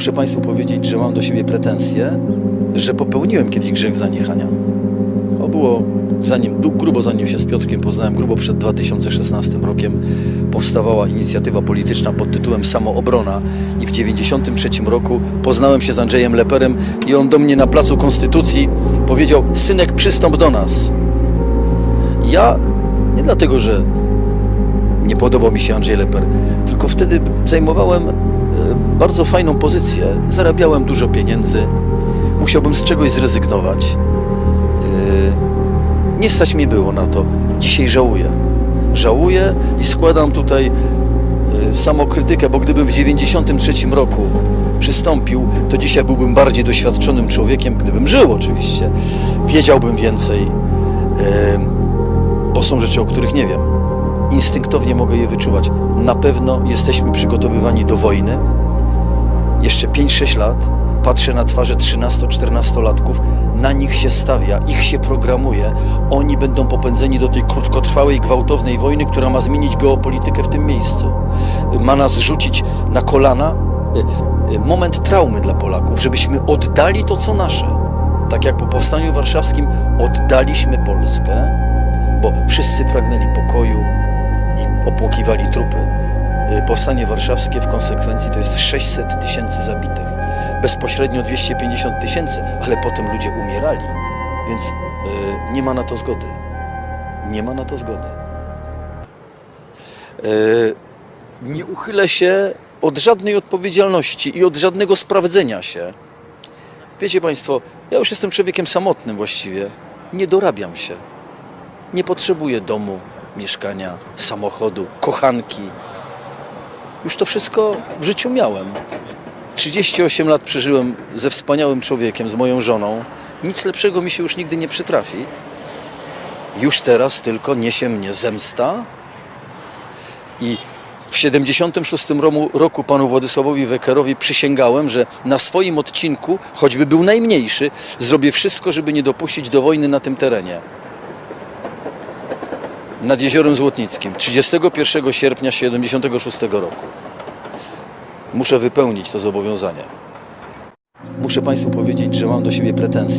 Muszę Państwu powiedzieć, że mam do siebie pretensje, że popełniłem kiedyś grzech zaniechania. To było zanim, grubo zanim się z Piotrkiem poznałem, grubo przed 2016 rokiem powstawała inicjatywa polityczna pod tytułem Samoobrona i w 1993 roku poznałem się z Andrzejem Leperem i on do mnie na Placu Konstytucji powiedział synek przystąp do nas. Ja nie dlatego, że nie podobał mi się Andrzej Leper, tylko wtedy zajmowałem bardzo fajną pozycję, zarabiałem dużo pieniędzy, musiałbym z czegoś zrezygnować. E, Nie stać mi było na to. Dzisiaj żałuję. Żałuję i składam tutaj e, samokrytykę, bo gdybym w 93 roku przystąpił, to dzisiaj byłbym bardziej doświadczonym człowiekiem, gdybym żył oczywiście. Wiedziałbym więcej, e, bo są rzeczy, o których nie wiem. Instynktownie mogę je wyczuwać. Na pewno jesteśmy przygotowywani do wojny. Jeszcze 5-6 lat patrzę na twarze 13-14-latków, na nich się stawia, ich się programuje. Oni będą popędzeni do tej krótkotrwałej, gwałtownej wojny, która ma zmienić geopolitykę w tym miejscu. Ma nas rzucić na kolana. Y, y, Moment traumy dla Polaków, żebyśmy oddali to, co nasze. Tak jak po Powstaniu Warszawskim oddaliśmy Polskę, bo wszyscy pragnęli pokoju i opłakiwali trupy. Powstanie Warszawskie w konsekwencji to jest 600 tysięcy zabitych. Bezpośrednio 250 tysięcy, ale potem ludzie umierali, więc y, nie ma na to zgody. Nie ma na to zgody. Y, nie uchylę się od żadnej odpowiedzialności i od żadnego sprawdzenia się. Wiecie Państwo, ja już jestem człowiekiem samotnym właściwie. Nie dorabiam się. Nie potrzebuję domu, mieszkania, samochodu, kochanki. Już to wszystko w życiu miałem. 38 lat przeżyłem ze wspaniałym człowiekiem, z moją żoną. Nic lepszego mi się już nigdy nie przytrafi. Już teraz tylko niesie mnie zemsta. I w 76 romu- roku panu Władysławowi Wekerowi przysięgałem, że na swoim odcinku, choćby był najmniejszy, zrobię wszystko, żeby nie dopuścić do wojny na tym terenie nad Jeziorem Złotnickim 31 sierpnia 76 roku. Muszę wypełnić to zobowiązanie. Muszę Państwu powiedzieć, że mam do siebie pretensje.